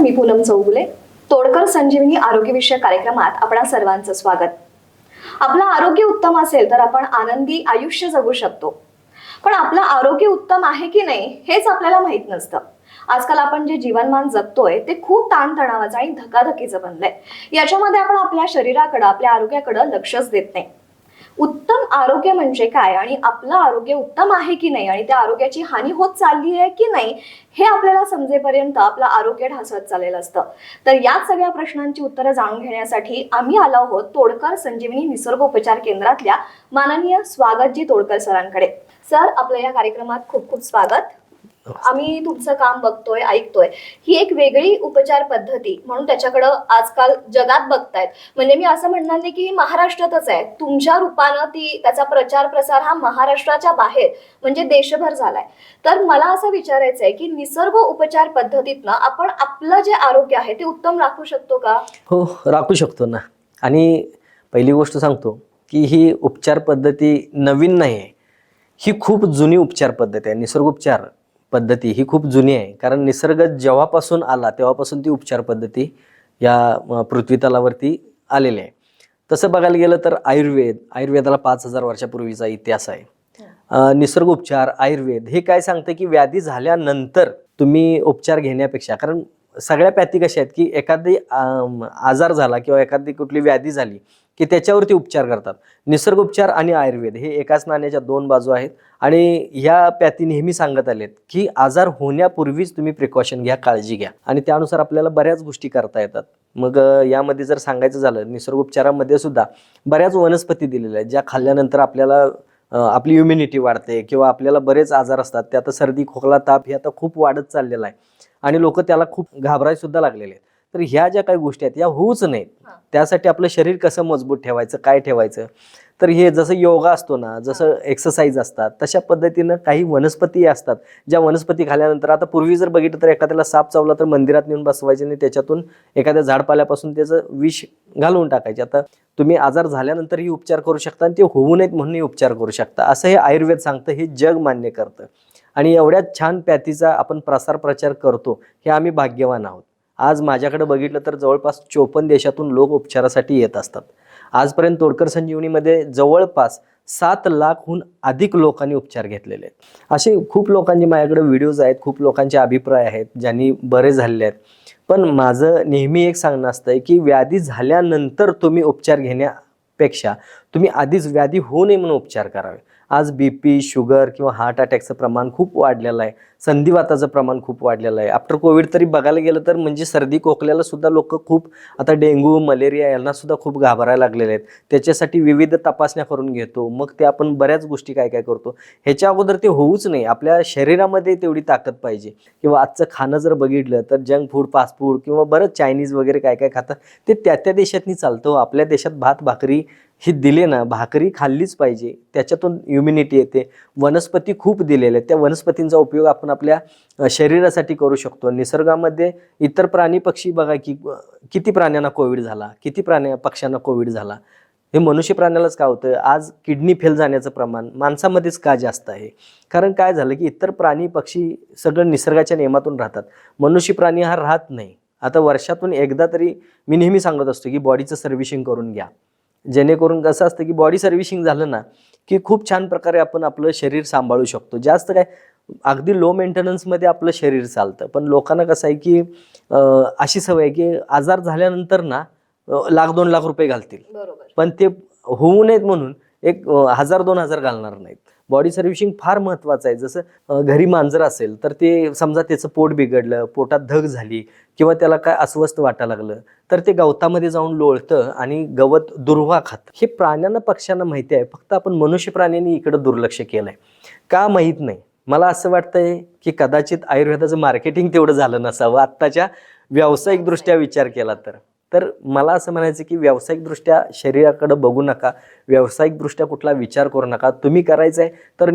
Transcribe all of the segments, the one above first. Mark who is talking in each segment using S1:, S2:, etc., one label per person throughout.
S1: मी पूनम चौगुले तोडकर संजीवनी आरोग्यविषयक कार्यक्रमात आपण सर्वांचं स्वागत. आपलं आरोग्य उत्तम असेल तर आपण आनंदी आयुष्य जगू शकतो. पण आपलं आरोग्य उत्तम आहे की नाही हेच आपल्याला माहीत नसतं. आजकाल आपण जे जीवनमान जगतोय ते खूप ताणतणावाचं आणि धकाधकीचं बनलंय. याच्यामध्ये आपण आपल्या शरीराकडं आपल्या आरोग्याकडं लक्षच देत नाही. उत्तम आरोग्य म्हणजे काय? आणि आपलं आरोग्य उत्तम आहे की नाही? आणि त्या आरोग्याची हानी होत चालली आहे की नाही? हे आपल्याला समजेपर्यंत आपलं आरोग्य ढासळत चाललेलं असतं. तर याच सगळ्या प्रश्नांची उत्तरं जाणून घेण्यासाठी आम्ही आलो आहोत तोडकर संजीवनी निसर्गोपचार केंद्रातल्या माननीय स्वागतजी तोडकर सरांकडे. सर आपल्या या कार्यक्रमात खूप खूप स्वागत. आम्ही तुमचं काम बघतोय ऐकतोय. ही एक वेगळी उपचार पद्धती म्हणून त्याच्याकडं आजकाल जगात बघतायत. म्हणजे मी असं म्हणणार नाही की महाराष्ट्रातच आहे. तुमच्या रूपानं ती त्याचा प्रचार प्रसार हा महाराष्ट्राच्या बाहेर म्हणजे देशभर झालाय. तर मला असं विचारायचं आहे की निसर्ग उपचार पद्धतीतनं आपण आपलं जे आरोग्य आहे ते उत्तम राखू शकतो का?
S2: हो राखू शकतो ना. आणि पहिली गोष्ट सांगतो की ही उपचार पद्धती नवीन नाही आहे ही खूप जुनी उपचार पद्धती आहे. निसर्गोपचार पद्धती ही खूप जुनी आहे. कारण निसर्ग जेव्हापासून आला तेव्हापासून ती उपचार पद्धती या पृथ्वीतलावरती आलेली आहे. तसं बघायला गेलं तर आयुर्वेद आयुर्वेदाला पाच हजार वर्षापूर्वीचा इतिहास आहे. निसर्ग उपचार आयुर्वेद हे काय सांगतं की व्याधी झाल्यानंतर तुम्ही उपचार घेण्यापेक्षा कारण सगळ्या पॅथी कशा आहेत की एखादी आजार झाला किंवा एखादी कुठली व्याधी झाली की त्याच्यावरती उपचार करतात. निसर्गोपचार आणि आयुर्वेद हे एकाच नाण्याच्या दोन बाजू आहेत. आणि ह्या पॅथी नेहमी सांगत आलेत की आजार होण्यापूर्वीच तुम्ही प्रिकॉशन घ्या काळजी घ्या. आणि त्यानुसार आपल्याला बऱ्याच गोष्टी करता येतात. मग यामध्ये जर सांगायचं झालं निसर्गोपचारामध्ये सुद्धा बऱ्याच वनस्पती दिलेल्या आहेत ज्या खाल्ल्यानंतर आपल्याला आपली इम्युनिटी वाढते किंवा आपल्याला बरेच आजार असतात. ते आता सर्दी खोकला ताप हे आता खूप वाढत चाललेला आहे. आणि लोक त्याला खूप घाबरायसुद्धा लागलेले आहेत. तर ह्या ज्या काही गोष्टी आहेत या होऊच नाहीत. त्यासाठी आपलं शरीर कसं मजबूत ठेवायचं काय ठेवायचं? तर हे जसं योगा असतो ना जसं एक्सरसाइज असतात तशा पद्धतीनं काही वनस्पती असतात. ज्या वनस्पती खाल्यानंतर आता पूर्वी जर बघितलं तर एखाद्याला साप चावला तर मंदिरात नेऊन बसवायचे आणि त्याच्यातून एखाद्या झाडपाल्यापासून त्याचं विष घालवून टाकायचे. आता तुम्ही आजार झाल्यानंतरही उपचार करू शकता आणि ते होऊ नयेत म्हणूनही उपचार करू शकता. असं हे आयुर्वेद सांगतं हे जग मान्य करतं. आणि एवढ्या छान पॅथीचा आपण प्रसार प्रचार करतो हे आम्ही भाग्यवान आहोत. आज माझ्याकडे बघितलं तर जवळपास चोपन्न देशातून लोक उपचारासाठी येत असतात. आजपर्यंत तोडकर संजीवनीमध्ये जवळपास सात लाखहून अधिक लोकांनी उपचार घेतलेले आहेत. असे खूप लोकांचे माझ्याकडे व्हिडिओज आहेत खूप लोकांचे अभिप्राय आहेत ज्यांनी बरे झालेले आहेत. पण माझं नेहमी एक सांगणं असतं की व्याधी झाल्यानंतर तुम्ही उपचार घेण्यापेक्षा तुम्ही आधीच व्याधी होऊ नये म्हणून उपचार करावे. आज बी पी शुगर किंवा हार्ट अटॅकचं प्रमाण खूप वाढलेलं आहे. संधिवाताचं प्रमाण खूप वाढलेलं आहे. आफ्टर कोविड तरी बघायला गेलं तर म्हणजे सर्दी खोकल्याला सुद्धा लोक खूप आता डेंग्यू मलेरिया यांना सुद्धा खूप घाबरायला लागलेले आहेत. त्याच्यासाठी विविध तपासण्या करून घेतो. मग ते आपण बऱ्याच गोष्टी काय काय करतो? ह्याच्या अगोदर ते होऊच नाही. आपल्या शरीरामध्ये तेवढी ताकद पाहिजे. किंवा आजचं खाणं जर बघितलं तर जंक फूड फास्ट फूड किंवा बरंच चायनीज वगैरे काय काय खातात ते त्या त्या देशातनी चालतं. हो, आपल्या देशात भात भाकरी हे दिले ना भाकरी खाल्लीच पाहिजे. त्याच्यातून इम्युनिटी येते. वनस्पती खूप दिलेल्या आहेत. त्या वनस्पतींचा उपयोग आपण आपल्या शरीरासाठी करू शकतो. निसर्गामध्ये इतर प्राणी पक्षी बघा की किती प्राण्यांना कोविड झाला किती प्राण्या पक्ष्यांना कोविड झाला. हे मनुष्य प्राण्यालाच का होतं? आज किडनी फेल जाण्याचं प्रमाण माणसामध्येच का जास्त आहे? कारण काय झालं की इतर प्राणी पक्षी सगळं निसर्गाच्या नियमातून राहतात. मनुष्य प्राणी हा राहत नाही. आता वर्षातून एकदा तरी मी नेहमी सांगत असतो की बॉडीचं सर्व्हिसिंग करून घ्या. जेणेकरून कसं असतं की बॉडी सर्व्हिसिंग झालं ना की खूप छान प्रकारे आपण आपलं शरीर सांभाळू शकतो. जास्त काय अगदी लो मेंटेनन्समध्ये आपलं शरीर चालतं. पण लोकांना कसं आहे की अशी सवय आहे की आजार झाल्यानंतर ना लाख दोन लाख रुपये घालतील.
S1: बरोबर.
S2: पण ते होऊ नयेत म्हणून एक हजार दोन हजार घालणार नाहीत. बॉडी सर्व्हिसिंग फार महत्त्वाचं आहे. जसं घरी मांजर असेल तर ते समजा त्याचं पोट बिघडलं पोटात धग झाली किंवा त्याला काय अस्वस्थ वाटायला लागलं तर ते गवतामध्ये जाऊन लोळतं आणि गवत दुर्वा खात. हे प्राण्यांना पक्ष्यांना माहिती आहे. फक्त आपण मनुष्य प्राण्यांनी इकडं दुर्लक्ष केलंय. का माहीत नाही? मला असं वाटतंय की कदाचित आयुर्वेदाचं मार्केटिंग तेवढं झालं नसावं. आत्ताच्या व्यावसायिकदृष्ट्या विचार केला तर. तर मला असं म्हणायचं की व्यावसायिकदृष्ट्या शरीराकडे बघू नका व्यावसायिकदृष्ट्या कुठला विचार करू नका. तुम्ही करायचं आहे तर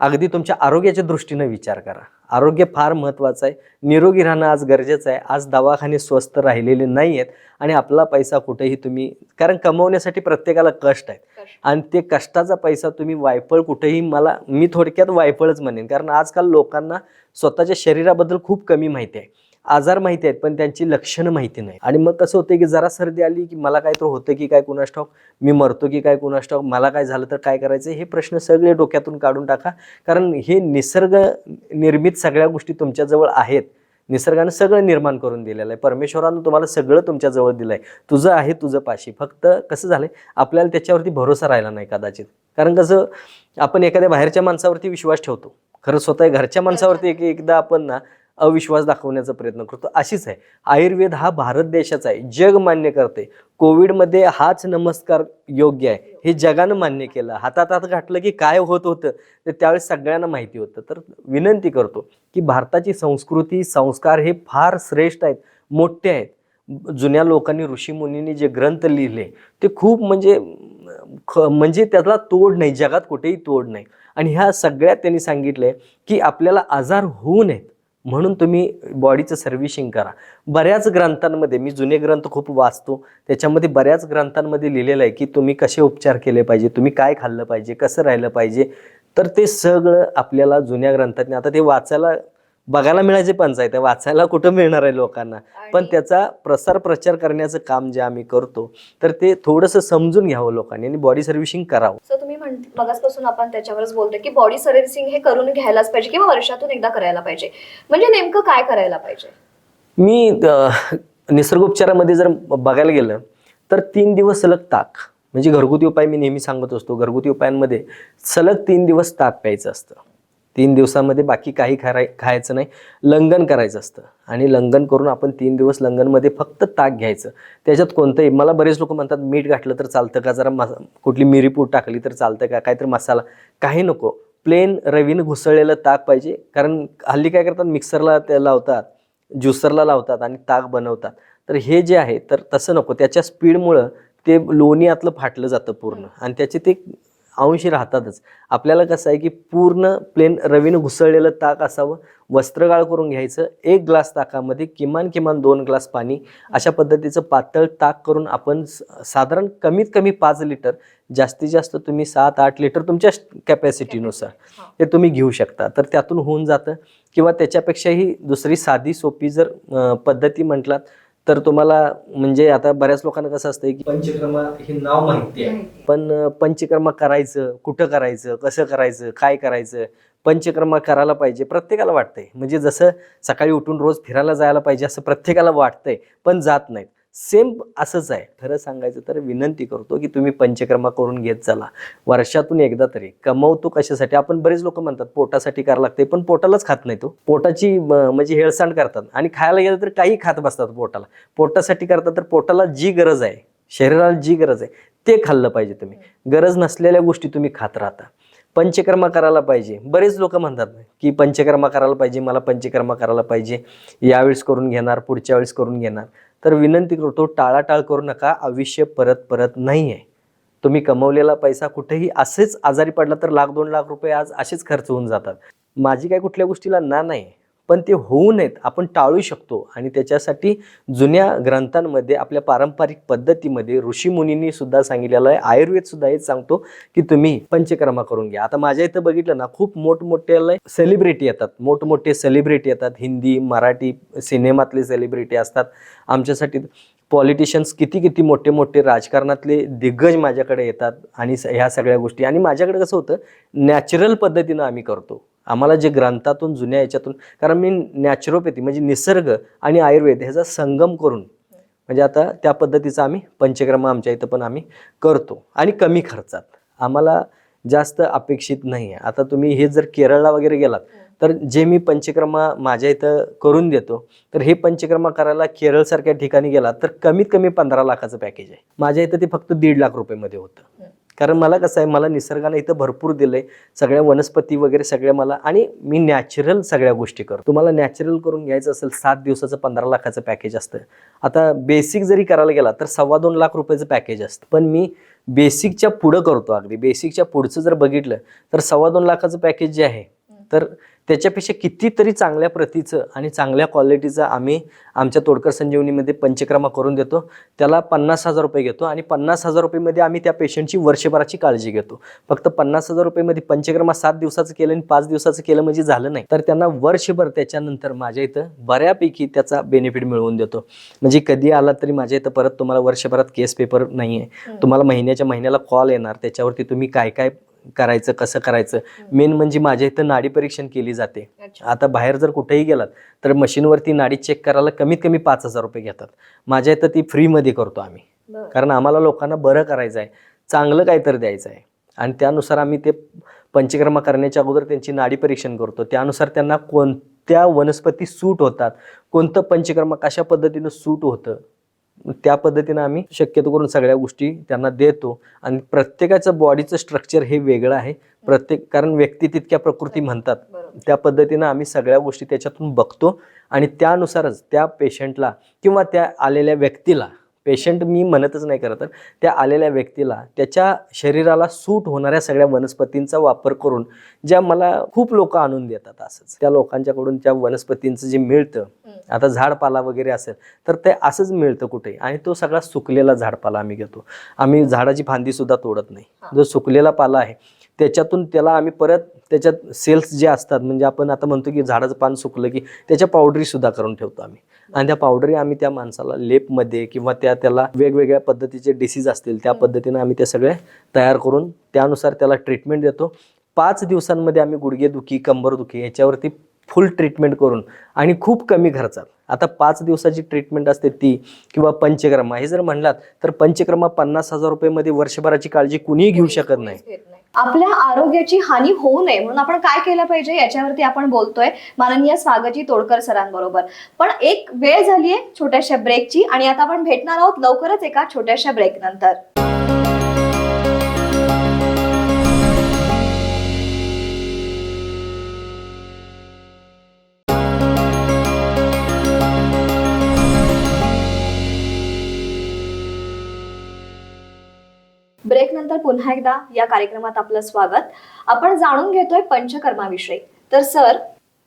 S2: अगदी तुमच्या आरोग्याच्या दृष्टीनं विचार करा. आरोग्य फार महत्त्वाचं आहे. निरोगी राहणं आज गरजेचं आहे. आज दवाखाने स्वस्त राहिलेले नाही आहेत आणि आपला पैसा कुठेही तुम्ही कारण कमवण्यासाठी प्रत्येकाला कष्ट आहेत. आणि ते कष्टाचा पैसा तुम्ही वायफळ कुठेही मला मी थोडक्यात वायफळच म्हणेन. कारण आजकाल लोकांना स्वतःच्या शरीराबद्दल खूप कमी माहिती आहे. आजार माहिती आहेत पण त्यांची लक्षणं माहिती नाही. आणि मग कसं होतं की जरा सर्दी आली की मला काय तर होतं की काय कुणा स्टॉक मी मरतो की काय कुणा स्टॉक मला काय झालं तर काय करायचं हे प्रश्न सगळे डोक्यातून काढून टाका. कारण हे निसर्ग निर्मित सगळ्या गोष्टी तुमच्याजवळ आहेत. निसर्गानं सगळं निर्माण करून दिलेलं आहे. परमेश्वरानं तुम्हाला सगळं तुमच्याजवळ दिलं आहे तुझं आहे तुझं पाशी. फक्त कसं झालंय? आपल्याला त्याच्यावरती भरोसा राहिला नाही कदाचित. कारण कसं आपण एखाद्या बाहेरच्या माणसावरती विश्वास ठेवतो. खरं स्वतः घरच्या माणसावरती एक एकदा आपण ना अविश्वास दाखवण्याचा प्रयत्न करतो. अशीच आहे. आयुर्वेद हा भारत देशाचा आहे. जग मान्य करते. कोविडमध्ये हाच नमस्कार योग्य आहे. हे जगानं मान्य केलं. हातात हात घातलं की काय होत होतं ते त्यावेळेस सगळ्यांना माहिती होतं. तर विनंती करतो की भारताची संस्कृती संस्कार हे फार श्रेष्ठ आहेत मोठे आहेत. जुन्या लोकांनी ऋषीमुनींनी जे ग्रंथ लिहिले ते खूप म्हणजे ख- म्हणजे त्याला तोड नाही. जगात कुठेही तोड नाही. आणि ह्या सगळ्यात त्यांनी सांगितलंय की आपल्याला आजार होऊ नयेत. म्हणून तुम्ही बॉडीचं सर्व्हिशिंग करा. बऱ्याच ग्रंथांमध्ये मी जुने ग्रंथ खूप वाचतो त्याच्यामध्ये बऱ्याच ग्रंथांमध्ये लिहिलेलं आहे की तुम्ही कसे उपचार केले पाहिजे तुम्ही काय खाल्लं पाहिजे कसं राहिलं पाहिजे तर ते सगळं आपल्याला जुन्या ग्रंथातने आता ते वाचायला बघायला मिळायचे पंचायत वाचायला कुठं मिळणार आहे लोकांना? पण त्याचा प्रसार प्रचार करण्याचं काम जे आम्ही करतो तर ते थोडंसं समजून घ्यावं लोकांनी आणि बॉडी सर्व्हिसिंग करावं.
S1: सो तुम्ही म्हणते मगासपासून आपण त्याच्यावरच बोलतोय की बॉडी सर्व्हिसिंग हे करून घ्यायलाच पाहिजे किंवा वर्षातून एकदा करायला पाहिजे. म्हणजे नेमकं काय करायला पाहिजे?
S2: मी निसर्गोपचारामध्ये जर बघायला गेलं तर तीन दिवस सलग ताक. म्हणजे घरगुती उपाय मी नेहमी सांगत असतो. घरगुती उपायांमध्ये सलग तीन दिवस ताक प्यायचं असतं. तीन दिवसामध्ये बाकी काही खाय खायचं नाही. लंघन करायचं असतं. आणि लंघन करून आपण तीन दिवस लंघनमध्ये फक्त ताक घ्यायचं. त्याच्यात कोणतंही मला बरेच लोक म्हणतात मीठ घातलं तर चालतं का? जरा मसा कुठली मिरीपूड टाकली तर चालतं का? काहीतरी मसाला. काही नको. प्लेन रवीनं घुसळलेलं ताक पाहिजे. कारण हल्ली काय करतात? मिक्सरला ते लावतात ज्युसरला लावतात आणि ताक बनवतात. तर हे जे आहे तर तसं नको. त्याच्या स्पीडमुळं ते लोणी आतलं फाटलं जातं पूर्ण. आणि त्याचे ते अंशी राहतातच. आपल्याला कसं आहे की पूर्ण प्लेन रवीनं घुसळलेलं ताक असावं वस्त्रगाळ करून घ्यायचं एक ग्लास ताकामध्ये किमान किमान दोन ग्लास पाणी अशा पद्धतीचं पातळ ताक करून आपण साधारण कमीत कमी पाच लिटर जास्तीत जास्त तुम्ही सात आठ लिटर तुमच्या कॅपॅसिटीनुसार
S1: हा.
S2: ते तुम्ही घेऊ शकता. तर त्यातून होऊन जातं. किंवा त्याच्यापेक्षाही दुसरी साधी सोपी जर पद्धती म्हटलात तर तुम्हाला म्हणजे आता बऱ्याच लोकांना कसं असतं की पंचकर्मा हे नाव माहिती आहे. पण पंचकर्मा करायचं कुठं करायचं कसं करायचं काय करायचं पंचकर्मा करायला पाहिजे प्रत्येकाला वाटतंय. म्हणजे जसं सकाळी उठून रोज फिरायला जायला पाहिजे असं प्रत्येकाला वाटतंय पण जात नाहीत. सेम असंच आहे. खरं सांगायचं तर विनंती करतो की तुम्ही पंचकर्मा करून घेत चला. वर्षातून एकदा तरी. कमवतो कशासाठी? आपण बरेच लोक म्हणतात पोटासाठी करावं लागते पण पोटालाच खात नाही तो हो. पोटाची म्हणजे हेळसांड करतात. आणि खायला गेलं तर काही खात बसतात पोटाला. पोटासाठी करतात तर पोटाला जी गरज आहे शरीराला जी गरज आहे ते खाल्लं पाहिजे तुम्ही. गरज नसलेल्या गोष्टी तुम्ही खात राहता. पंचकर्मा करायला पाहिजे. बरेच लोक म्हणतात की पंचकर्मा करायला पाहिजे मला पंचकर्मा करायला पाहिजे. यावेळेस करून घेणार पुढच्या वेळेस करून घेणार. तर विनंती करतो टाळाटाळ करू नका. आयुष्य परत परत नाही आहे तुम्ही कमवलेला पैसा कुठेही असेच आजारी पडला तर लाख दोन लाख रुपये आज असेच खर्च होऊन जातात. माझी काय कुठल्या गोष्टीला ना नाही. पण ते होऊ नयेत. आपण टाळू शकतो. आणि त्याच्यासाठी जुन्या ग्रंथांमध्ये आपल्या पारंपरिक पद्धतीमध्ये ऋषीमुनींनी सुद्धा सांगितलेलं आहे. आयुर्वेद सुद्धा हेच सांगतो की तुम्ही पंचकर्मा करून घ्या. आता माझ्या इथं बघितलं ना खूप मोठमोठ्याला सेलिब्रिटी येतात. मोठमोठे सेलिब्रिटी येतात. हिंदी मराठी सिनेमातले सेलिब्रिटी असतात. आमच्यासाठी पॉलिटिशियन्स किती किती मोठे मोठे राजकारणातले दिग्गज माझ्याकडे येतात. आणि ह्या सगळ्या गोष्टी. आणि माझ्याकडे कसं होतं नॅचरल पद्धतीनं आम्ही करतो. आम्हाला जे ग्रंथातून जुन्या याच्यातून कारण मी नॅचरोपॅथी म्हणजे निसर्ग आणि आयुर्वेद ह्याचा संगम करून म्हणजे आता त्या पद्धतीचा आम्ही पंचक्रम आमच्या इथं पण आम्ही करतो. आणि कमी खर्चात. आम्हाला जास्त अपेक्षित नाही आहे. आता तुम्ही हे जर केरळला वगैरे गेलात तर जे मी पंचक्रमा माझ्या इथं करून देतो तर हे पंचक्रमा करायला केरळसारख्या ठिकाणी गेलात तर कमीत कमी पंधरा लाखाचं पॅकेज आहे. माझ्या इथं ते फक्त दीड लाख रुपयेमध्ये होतं. कारण मला कसं आहे मला निसर्गाने इथं भरपूर दिलं आहे सगळ्या वनस्पती वगैरे सगळ्या मला आणि मी नॅचरल सगळ्या गोष्टी करतो. तुम्हाला नॅचरल करून घ्यायचं असेल सात दिवसाचं पंधरा लाखाचं पॅकेज असतं. आता बेसिक जरी करायला गेला तर सव्वा दोन लाख रुपयाचं पॅकेज असतं. पण मी बेसिकच्या पुढं करतो अगदी. बेसिकच्या पुढचं जर बघितलं तर सव्वा दोन लाखाचं पॅकेज जे आहे तर त्याच्यापेक्षा कितीतरी चांगल्या प्रतीचं आणि चांगल्या क्वालिटीचं आम्ही आमच्या तोडकर संजीवनीमध्ये पंचक्रमा करून देतो. त्याला पन्नास हजार रुपये घेतो आणि पन्नास हजार रुपयेमध्ये आम्ही त्या पेशंटची वर्षभराची काळजी घेतो. फक्त पन्नास हजार रुपयेमध्ये पंचक्रमा सात दिवसाचं केलं आणि पाच दिवसाचं केलं म्हणजे झालं नाही. तर त्यांना वर्षभर त्याच्यानंतर माझ्या इथं बऱ्यापैकी त्याचा बेनिफिट मिळवून देतो. म्हणजे कधी आला तरी माझ्या इथं परत तुम्हाला वर्षभरात केस पेपर नाही आहे तुम्हाला महिन्याच्या महिन्याला कॉल येणार. त्याच्यावरती तुम्ही काय काय करायचं कसं करायचं? मेन म्हणजे माझ्या इथं नाडी परीक्षण केली जाते. आता बाहेर जर कुठेही गेलात तर मशीनवरती नाडी चेक करायला कमीत कमी पाच हजार रुपये घेतात. माझ्या इथं ती फ्रीमध्ये करतो आम्ही. कारण आम्हाला लोकांना बरं करायचं आहे. चांगलं काहीतरी द्यायचं आहे. आणि त्यानुसार आम्ही ते पंचकर्मा करण्याच्या अगोदर त्यांची नाडी परीक्षण करतो. त्यानुसार त्यांना कोणत्या वनस्पती सूट होतात कोणतं पंचकर्मा कशा पद्धतीनं सूट होतं त्या पद्धतीनं आम्ही शक्यतो करून सगळ्या गोष्टी त्यांना देतो. आणि प्रत्येकाचं बॉडीचं स्ट्रक्चर हे वेगळं आहे. प्रत्येक कारण व्यक्ती तितक्या प्रकृती म्हणतात. त्या पद्धतीनं आम्ही सगळ्या गोष्टी त्याच्यातून बघतो. आणि त्यानुसारच त्या पेशंटला किंवा त्या आलेल्या व्यक्तीला पेशंट मी म्हणतच नाही खरं तर त्या आलेल्या व्यक्तीला त्याच्या शरीराला सूट होणाऱ्या सगळ्या वनस्पतींचा वापर करून ज्या मला खूप लोक आणून देतात असंच. त्या लोकांच्याकडून त्या वनस्पतींचं जे मिळतं आता झाडपाला वगैरे असेल तर ते असंच मिळतं कुठे? आणि तो सगळा सुकलेला झाडपाला आम्ही घेतो. आम्ही झाडाची फांदी सुद्धा तोडत नाही. जो सुकलेला पाला आहे त्याच्यातून त्याला आम्ही परत त्याच्यात सेल्स जे असतात म्हणजे आपण आता म्हणतो की झाडाचं पान सुकलं की त्याच्या पावडरी सुद्धा करून ठेवतो आम्ही. आणि त्या पावडरी आम्ही त्या माणसाला लेपमध्ये किंवा त्या त्याला वेगवेगळ्या पद्धतीचे डिसीज असतील त्या पद्धतीने आम्ही ते सगळे तयार करून त्यानुसार त्याला ट्रीटमेंट देतो. पाच दिवसांमध्ये आम्ही गुडघेदुखी कंबरदुखी याच्यावरती फुल ट्रीटमेंट करून आणि खूप कमी खर्चात. आता पाच दिवसाची ट्रीटमेंट असते ती किंवा पंचक्रमा. हे जर म्हणलात तर पंचक्रमा पन्नास हजार रुपयेमध्ये वर्षभराची काळजी कुणीही घेऊ शकत नाही.
S1: आपल्या आरोग्याची हानी होऊ नये म्हणून आपण काय केलं पाहिजे याच्यावरती आपण बोलतोय माननीय स्वागतजी तोडकर सरांबरोबर. पण एक वेळ झालीये छोट्याशा ब्रेकची आणि आता आपण भेटणार आहोत लवकरच एका छोट्याशा ब्रेक नंतर. ब्रेक नंतर पुन्हा एकदा या कार्यक्रमात आपलं स्वागत. आपण जाणून घेतोय पंचकर्माविषयी. तर सर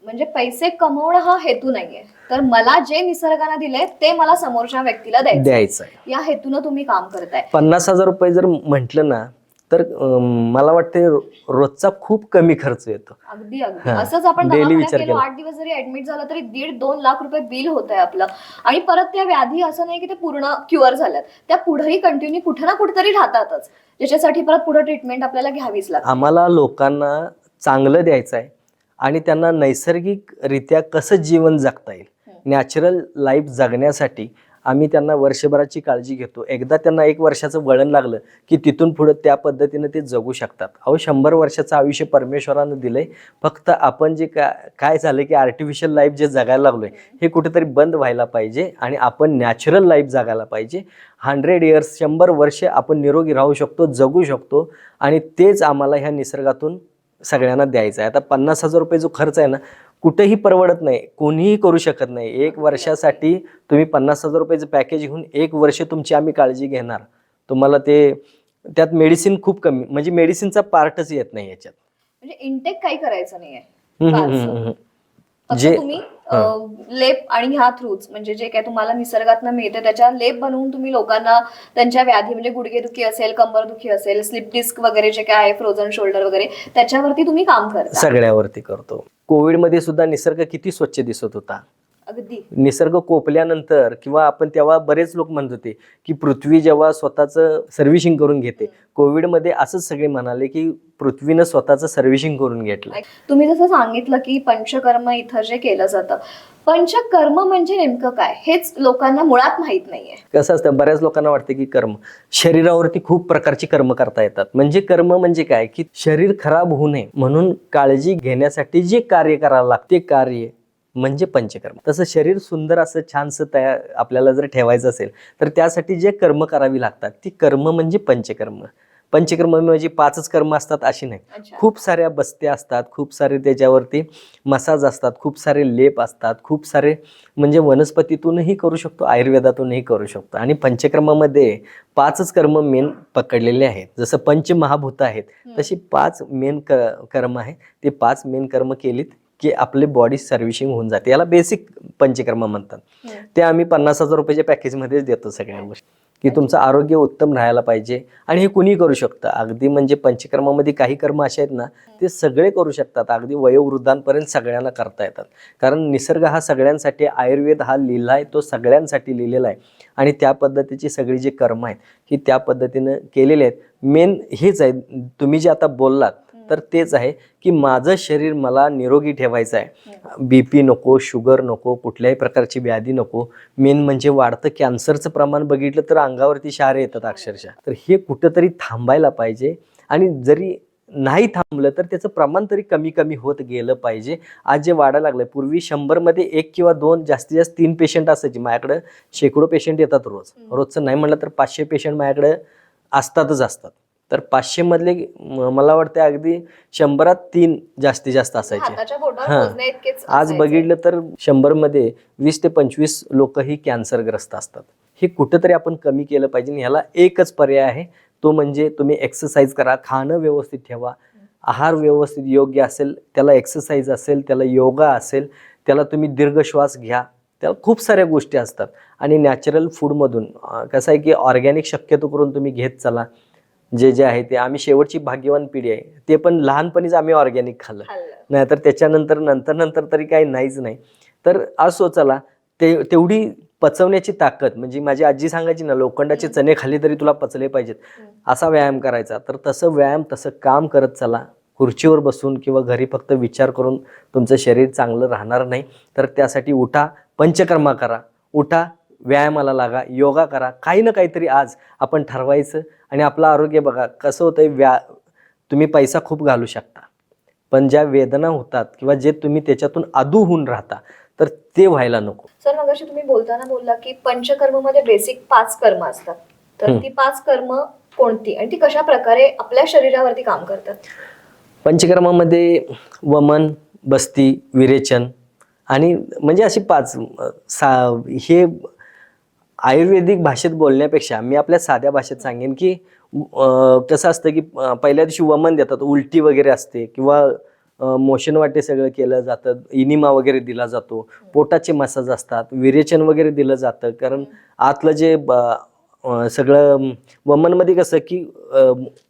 S1: म्हणजे पैसे कमवणं हा हेतू नाहीये. तर मला जे निसर्गाने दिले ते मला समोरच्या व्यक्तीला द्यायचं या हेतून तुम्ही काम करताय.
S2: पन्नास हजार रुपये जर म्हटलं ना तर मला वाटते रोजचा खूप कमी खर्च येतो.
S1: अगदी अगदी. असंच आपण. आठ दिवस जरी ऍडमिट झालं तरी दीड दोन लाख रुपये बिल होत आहे आपलं. आणि परत त्या व्याधी असं नाही की ते पूर्ण क्युअर झाल्यात. त्या पुढेही कंटिन्यू कुठे ना कुठेतरी राहतातच. ज्याच्यासाठी परत पुढे ट्रीटमेंट आपल्याला घ्यावीच लागते.
S2: आम्हाला लोकांना चांगलं द्यायचं आहे आणि त्यांना नैसर्गिकरित्या कसं जीवन जगता येईल? नॅचरल लाईफ जगण्यासाठी आम्ही त्यांना वर्षभराची काळजी घेतो. एकदा त्यांना एक वर्षाचं वळण लागलं की तिथून पुढं त्या पद्धतीनं ते जगू शकतात. अहो शंभर वर्षाचं आयुष्य परमेश्वरानं दिलंय. फक्त आपण जे का काय झालं की आर्टिफिशियल लाईफ जे जगायला लागलोय हे कुठेतरी बंद व्हायला पाहिजे आणि आपण नॅचरल लाईफ जगायला पाहिजे. हंड्रेड इयर्स शंभर वर्ष आपण निरोगी राहू शकतो जगू शकतो आणि तेच आम्हाला ह्या निसर्गातून सगळ्यांना द्यायचं आहे आता पन्नास हजार रुपये जो खर्च आहे ना कुठेही परवडत नाही कोणीही करू शकत नाही. एक वर्षासाठी तुम्ही पन्नास हजार रुपयाचं पॅकेज घेऊन एक वर्ष तुमची आम्ही काळजी घेणार. तुम्हाला ते त्यात मेडिसिन खूप कमी म्हणजे मेडिसिनचा पार्टच येत नाही याच्यात.
S1: म्हणजे इंटेक काही करायचं नाहीये. फक्त
S2: जे-
S1: तुम्ही लेप आणि ह्या थ्रूच म्हणजे जे काय तुम्हाला निसर्गातनं मिळते त्याच्या लेप बनवून तुम्ही लोकांना त्यांच्या व्याधी म्हणजे गुडघेदुखी असेल कंबरदुखी असेल स्लिप डिस्क वगैरे जे काय आहे फ्रोझन शोल्डर वगैरे त्याच्यावरती तुम्ही काम करता.
S2: सगळ्यावरती करतो. कोविडमध्ये सुद्धा निसर्ग किती स्वच्छ दिसत होता. निसर्ग कोपल्यानंतर किंवा आपण तेव्हा बरेच लोक म्हणत होते की पृथ्वी जेव्हा स्वतःचं सर्व्हिसिंग करून घेते. कोविडमध्ये असंच सगळे म्हणाले की पृथ्वीनं स्वतःचं सर्व्हिसिंग करून घेतलं.
S1: तुम्ही जसं सांगितलं की पंचकर्म इथं जे केलं जातं. पंचकर्म म्हणजे नेमकं काय? हेच लोकांना मुळात माहीत नाहीये.
S2: कसं असतं बऱ्याच लोकांना वाटते की कर्म. शरीरावरती खूप प्रकारची कर्म करता येतात. म्हणजे कर्म म्हणजे काय? की शरीर खराब होऊ नये म्हणून काळजी घेण्यासाठी जे कार्य करावं लागते कार्य. म्हणजे पंचकर्म. तसं शरीर सुंदर असं छानसं तयार आपल्याला जर ठेवायचं असेल तर त्यासाठी जे कर्म करावी लागतात ती कर्म म्हणजे पंचकर्म. पंचकर्म म्हणजे पाचच कर्म असतात अशी नाही. खूप साऱ्या बस्त्या असतात खूप सारे त्याच्यावरती मसाज असतात खूप सारे लेप असतात खूप सारे म्हणजे वनस्पतीतूनही करू शकतो आयुर्वेदातूनही करू शकतो. आणि पंचकर्मामध्ये पाचच कर्म मेन पकडलेले आहेत. जसं पंचमहाभूत आहेत तशी पाच मेन क कर्म आहे ते पाच मेन कर्म केलीत की आपली बॉडी सर्व्हिसिंग होऊन जाते. याला बेसिक पंचकर्म म्हणतात. ते आम्ही पन्नास हजार रुपयाच्या पॅकेजमध्येच देतो सगळ्या गोष्टी. की तुमचं आरोग्य उत्तम राहायला पाहिजे आणि हे कुणी करू शकतं. अगदी म्हणजे पंचकर्मामध्ये काही कर्म असे आहेत ना ते सगळे करू शकतात. अगदी वयोवृद्धांपर्यंत सगळ्यांना करता येतात. कारण निसर्ग हा सगळ्यांसाठी आयुर्वेद हा लिहिला आहे तो सगळ्यांसाठी लिहिलेला आहे. आणि त्या पद्धतीची सगळी जी कर्म आहेत ही त्या पद्धतीनं केलेली आहेत. मेन हेच आहे. तुम्ही जे आता बोललात तर तेच आहे की माझं शरीर मला निरोगी ठेवायचं आहे. बी पी नको शुगर नको कुठल्याही प्रकारची व्याधी नको. मेन म्हणजे वाढतं कॅन्सरचं प्रमाण बघितलं तर अंगावरती शारे येतात अक्षरशः. तर हे कुठंतरी थांबायला पाहिजे आणि जरी नाही थांबलं तर त्याचं प्रमाण तरी कमी कमी होत गेलं पाहिजे. आज जे वाढायला लागलं पूर्वी शंभरमध्ये एक किंवा दोन जास्तीत जास्त तीन पेशंट असायचे. माझ्याकडं शेकडो पेशंट येतात रोज. रोजचं नाही म्हणलं तर पाचशे पेशंट माझ्याकडं असतातच असतात. तर पाचशे मधले म- मला वाटतं अगदी शंभरात तीन जास्तीत जास्त असायचे. हा. आज. बघितलं तर शंभरमध्ये वीस ते पंचवीस लोक ही कॅन्सरग्रस्त असतात. हे कुठंतरी आपण कमी केलं पाहिजे ह्याला एकच पर्याय आहे. तो म्हणजे तुम्ही एक्सरसाइज करा खाणं व्यवस्थित ठेवा. आहार व्यवस्थित योग्य असेल त्याला एक्सरसाइज असेल त्याला योगा असेल त्याला तुम्ही दीर्घ श्वास घ्या. त्याला खूप साऱ्या गोष्टी असतात. आणि नॅचरल फूडमधून कसं आहे की ऑर्गॅनिक शक्यतो करून तुम्ही घेत चला. जे जे आहे ते आम्ही शेवटची भाग्यवान पिढी आहे. ते पण लहानपणीच आम्ही ऑर्गॅनिक खाल्लं.
S1: खाल्लं.
S2: नाहीतर त्याच्यानंतर नंतर नंतर तरी काही नाहीच नाही. तर असो चला ते तेवढी पचवण्याची ताकद म्हणजे माझी आजी सांगायची ना लोखंडाचे चणे खाल्ले तरी तुला पचले पाहिजेत. असा व्यायाम करायचा. तर तसं व्यायाम तसं काम करत चला. खुर्चीवर बसून किंवा घरी फक्त विचार करून तुमचं शरीर चांगलं राहणार नाही. तर त्यासाठी उठा पंचकर्मा करा. उठा व्यायामाला लागा योगा करा. काही ना काहीतरी आज आपण ठरवायचं. आणि आपलं आरोग्य बघा कसं होतंय व्या तुम्ही पैसा खूप घालू शकता. पण ज्या वेदना होतात किंवा जे तुम्ही त्याच्यातून अदू होऊन राहता तर ते व्हायला नको.
S1: सर मग तुम्ही बोलताना बोलला की पंचकर्ममध्ये बेसिक पाच कर्म असतात. तर. ती पाच कर्म कोणती? आणि ती कशा प्रकारे आपल्या शरीरावरती काम करतात?
S2: पंचकर्मामध्ये वमन बस्ती विरेचन आणि म्हणजे अशी पाच सा हे आयुर्वेदिक भाषेत बोलण्यापेक्षा मी आपल्या साध्या भाषेत सांगेन की कसं असतं की पहिल्या दिवशी वमन देतात उलटी वगैरे असते किंवा मोशन वाटे सगळं केलं जातं इनिमा वगैरे दिला जातो पोटाचे मसाज असतात विरेचन वगैरे दिलं जातं कारण आतलं जे सगळं वमनमध्ये कसं की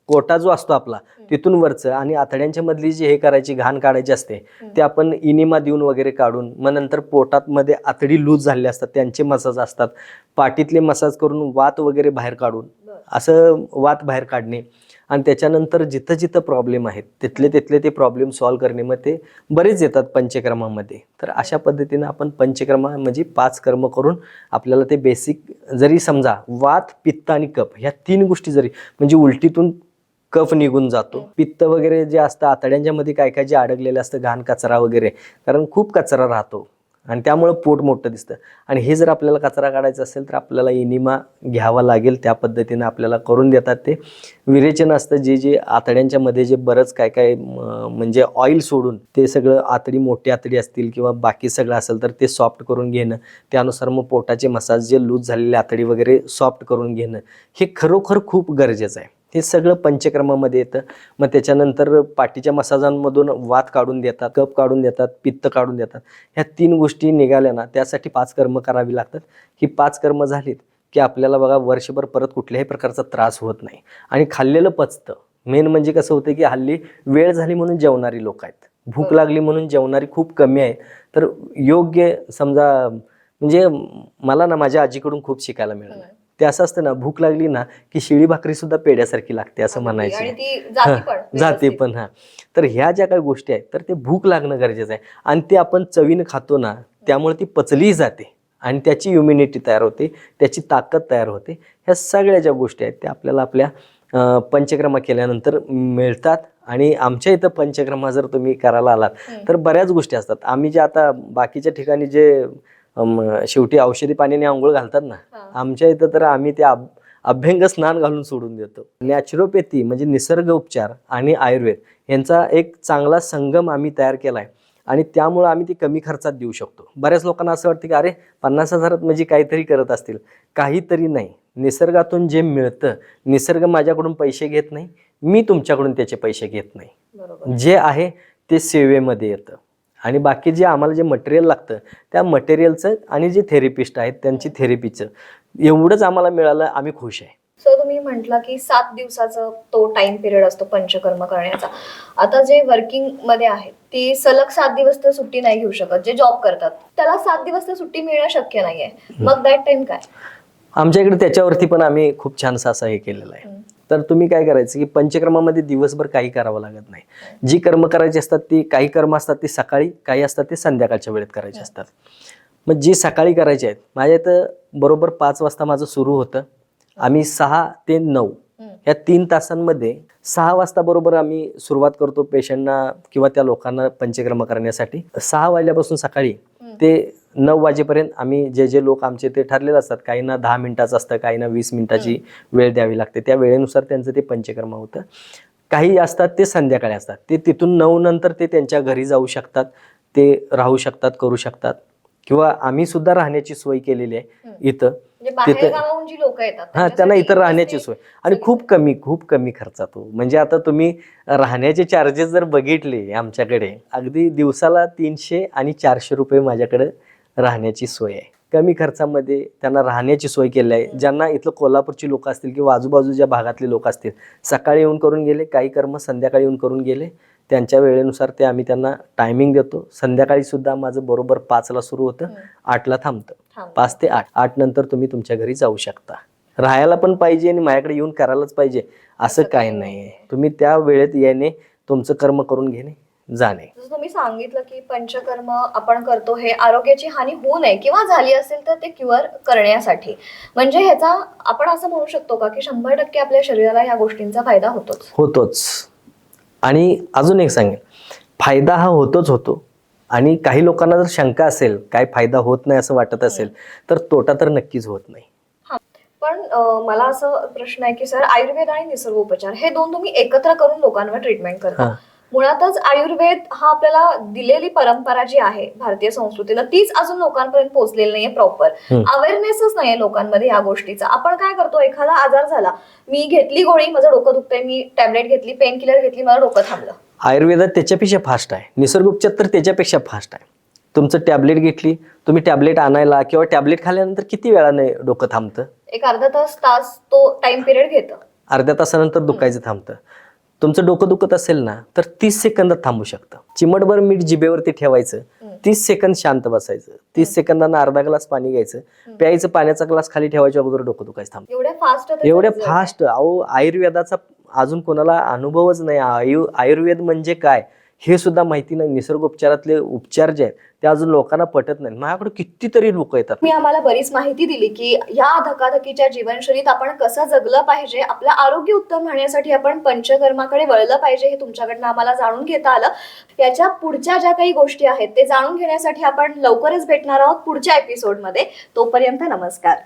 S2: कोटा जो असतो आपला तिथून वरचं आणि आतड्यांच्या मधली जी हे करायची घाण काढायची असते ते आपण इनिमा देऊन वगैरे काढून मग नंतर पोटात मध्ये आतडी लूज झालेले असतात त्यांचे मसाज असतात. पाठीतले मसाज करून वात वगैरे बाहेर काढून. असं वात बाहेर काढणे. आणि त्याच्यानंतर जिथं जिथं प्रॉब्लेम आहेत तिथले तिथले ते प्रॉब्लेम सॉल्व्ह करणे मग ते बरेच येतात पंचकर्मामध्ये. तर अशा पद्धतीनं आपण पंचकर्मा म्हणजे पाच कर्म करून आपल्याला ते बेसिक जरी समजा वात पित्त आणि कफ ह्या तीन गोष्टी जरी म्हणजे उलटीतून कफ निघून जातो. पित्त वगैरे जे असतं आतड्यांच्या मध्ये काय काय जे अडकलेलं असतं घाण कचरा वगैरे कारण खूप कचरा राहतो. आणि त्यामुळं पोट मोठं दिसतं. आणि हे जर आपल्याला कचरा काढायचा असेल तर आपल्याला इनिमा घ्यावा लागेल. त्या पद्धतीनं आपल्याला करून देतात ते. विरेचन असतं जे जे आतड्यांच्या मध्ये जे बरंच काय काय म्हणजे ऑइल सोडून ते सगळं आतडी मोठी आतडी असतील किंवा बाकी सगळं असेल तर ते सॉफ्ट करून घेणं. त्यानुसार मग पोटाचे मसाज जे लूज झालेले आतडी वगैरे सॉफ्ट करून घेणं. हे खरोखर खूप गरजेचं आहे. हे सगळं पंचकर्मामध्ये येतं. मग त्याच्यानंतर पाठीच्या मसाजांमधून वात काढून देतात कप काढून देतात पित्त काढून देतात. ह्या तीन गोष्टी निघाल्या ना त्यासाठी पाच कर्म करावी लागतात. ही पाच कर्म झालीत की आपल्याला बघा वर्षभर परत कुठल्याही प्रकारचा त्रास होत नाही. आणि खाल्लेलं पचतं. मेन म्हणजे कसं होतं की हल्ली वेळ झाली म्हणून जेवणारी लोक आहेत. भूक लागली म्हणून जेवणारी खूप कमी आहेत तर योग्य समजा म्हणजे मला ना माझ्या आजीकडून खूप शिकायला मिळालं. ते असं असतं ना भूक लागली ना की शिळी भाकरी सुद्धा पेड्यासारखी लागते असं म्हणायचं.
S1: ती जाती पण
S2: हा, जाते. पण हा. तर ह्या ज्या काही गोष्टी आहेत तर ते भूक लागणं गरजेचं आहे. आणि ते आपण चवीनं खातो ना त्यामुळे ती पचलीही जाते. आणि त्याची इम्युनिटी तयार होते त्याची ताकद तयार होते. ह्या सगळ्या ज्या गोष्टी आहेत त्या आपल्याला आपल्या पंचक्रमा केल्यानंतर मिळतात. आणि आमच्या इथं पंचक्रमा जर तुम्ही करायला आलात. तर बऱ्याच गोष्टी असतात. आम्ही जे आता बाकीच्या ठिकाणी जे शेवटी औषधी पाण्याने आंघोळ घालतात ना. आमच्या इथं तर आम्ही ते अभ- अभ्यंग स्नान घालून सोडून देतो. नॅचरोपॅथी म्हणजे निसर्ग उपचार आणि आयुर्वेद यांचा एक चांगला संगम आम्ही तयार केला आहे आणि त्यामुळं आम्ही ती कमी खर्चात देऊ शकतो. बऱ्याच लोकांना असं वाटतं की अरे पन्नास हजारात म्हणजे काहीतरी करत असतील. काहीतरी नाही. निसर्गातून जे मिळतं निसर्ग माझ्याकडून पैसे घेत नाही मी तुमच्याकडून त्याचे पैसे घेत नाही. जे आहे ते सेवेमध्ये येतं. आणि बाकी जे आम्हाला जे मटेरियल लागतं त्या मटेरियलचं आणि जे थेरपिस्ट आहेत त्यांची थेरपीचं एवढंच आम्हाला मिळालं आम्ही खुश आहे.
S1: सो तुम्ही म्हटलं की सात दिवसाचा तो टाइम पिरियड असतो पंचकर्म करण्याचा. आता जे वर्किंगमध्ये आहेत ते सलग सात दिवस तर सुट्टी नाही घेऊ शकत जे जॉब करतात. त्याला सात दिवस तर सुट्टी मिळणं शक्य नाहीये. मग दॅट टाइम काय?
S2: आमच्या इकडे त्याच्यावरती पण आम्ही खूप छानसा असं हे केलेलं आहे. तर तुम्ही काय करायचं की पंचकर्मामध्ये दिवसभर काही करावं लागत नाही. जी कर्म करायची असतात ती काही कर्म असतात ती सकाळी काही असतात ते संध्याकाळच्या वेळेत करायचे असतात. मग जी सकाळी करायची आहेत माझ्या इथं बरोबर पाच वाजता माझं सुरू होतं. आम्ही सहा ते नऊ. या तीन तासांमध्ये सहा वाजता बरोबर आम्ही सुरुवात करतो पेशंटना किंवा त्या लोकांना पंचकर्म करण्यासाठी. सहा वाजल्यापासून सकाळी. ते नऊ वाजेपर्यंत आम्ही जे जे लोक आमचे ते ठरलेले असतात काहींना दहा मिनिटाचं असतं काहींना वीस मिनिटाची वेळ द्यावी लागते. त्या वेळेनुसार त्यांचं ते पंचकर्म होतं. काही असतात ते संध्याकाळी असतात. ते तिथून नऊ नंतर ते त्यांच्या घरी जाऊ शकतात ते राहू शकतात करू शकतात. किंवा आम्ही सुद्धा राहण्याची सोय केलेली आहे. इथं.
S1: म्हणजे
S2: तिथे-
S1: लोक येतात
S2: हा त्यांना इतर राहण्याची सोय. आणि खूप कमी खूप कमी खर्चात हो. म्हणजे आता तुम्ही राहण्याचे चार्जेस जर बघितले आमच्याकडे अगदी दिवसाला तीनशे आणि चारशे रुपये माझ्याकडे राहण्याची सोय आहे. कमी खर्चामध्ये त्यांना राहण्याची सोय केली आहे. ज्यांना इथलं कोल्हापूरची लोक असतील किंवा आजूबाजूच्या भागातले लोक असतील सकाळी येऊन करून गेले काही कर्म संध्याकाळी येऊन करून गेले त्यांच्या वेळेनुसार ते आम्ही त्यांना टायमिंग देतो. संध्याकाळी सुद्धा माझं बरोबर पाचला सुरू होतं. आठला थांबतं.
S1: थांब.
S2: पाच ते आठ. आठ नंतर तुम्ही तुमच्या घरी जाऊ शकता. राहायला पण पाहिजे आणि माझ्याकडे येऊन करायलाच पाहिजे. असं काही नाही. आहे तुम्ही त्या वेळेत येणे तुमचं कर्म करून घेणे जाणे.
S1: जसं तुम्ही सांगितलं की पंचकर्म आपण करतो हे आरोग्याची हानी होऊ नये किंवा झाली असेल तर ते क्युअर करण्यासाठी. म्हणजे ह्याचा आपण असं म्हणू शकतो का की शंभर टक्के आपल्या शरीराला ह्या गोष्टींचा फायदा होतोच?
S2: होतोच. आणि अजून एक सांगेन. फायदा हा होतोच होतो. आणि काही लोकांना जर शंका असेल काय फायदा होत नाही असं वाटत असेल तर तोटा तर नक्कीच होत नाही.
S1: पण मला असं प्रश्न आहे की सर आयुर्वेद आणि निसर्गोपचार हे दोन तुम्ही एकत्र करून लोकांवर ट्रीटमेंट करता. मुळातच आयुर्वेद हा आपल्याला दिलेली परंपरा जी आहे भारतीय संस्कृतीला तीच अजून लोकांपर्यंत पोहोचलेली नाहीये प्रॉपर. अवेअरनेसच नाहीये लोकांमध्ये या गोष्टीचा. आपण काय करतो एखादा आजार झाला मी घेतली गोळी माझं डोकं दुखतंय मी टॅबलेट घेतली पेन किलर घेतली माझं डोकं थांबलं.
S2: आयुर्वेदात त्याच्यापेक्षा फास्ट आहे. निसर्गोपचार तर त्याच्यापेक्षा फास्ट आहे. तुमचं टॅबलेट घेतली तुम्ही टॅबलेट आणायला किंवा टॅबलेट खाल्ल्यानंतर किती वेळाने डोकं थांबतं?
S1: एक अर्धा तास तास तो टाइम पिरियड घेतं.
S2: अर्ध्या तासानंतर दुखायचं थांबतं. तुमचं डोकं दुखत असेल ना तर तीस सेकंदात थांबू शकतं. चिमटभर मीठ जिभेवरती ठेवायचं. तीस सेकंद शांत बसायचं. तीस सेकंदांना अर्धा ग्लास पाणी घ्यायचं. प्यायचं पाण्याचा ग्लास खाली ठेवायच्या अगोदर डोकं दुखायचं थांबतं
S1: एवढ्या फास्ट
S2: एवढ्या फास्ट अहो आयुर्वेदाचा अजून कोणाला अनुभवच नाही. आयु आयुर्वेद म्हणजे काय? हे सुद्धा माहिती नाही. निसर्गोपचारातले उपचार जे आहेत ते अजून लोकांना पटत नाही. माझ्याकडे कितीतरी लोक येतात.
S1: मी आम्हाला बरीच माहिती दिली की या धकाधकीच्या जीवनशैलीत आपण कसं जगलं पाहिजे आपलं आरोग्य उत्तम राहण्यासाठी आपण पंचकर्माकडे वळलं पाहिजे हे तुमच्याकडनं आम्हाला जाणून घेता आलं. याच्या पुढच्या ज्या काही गोष्टी आहेत ते जाणून घेण्यासाठी आपण लवकरच भेटणार आहोत पुढच्या एपिसोडमध्ये तोपर्यंत नमस्कार.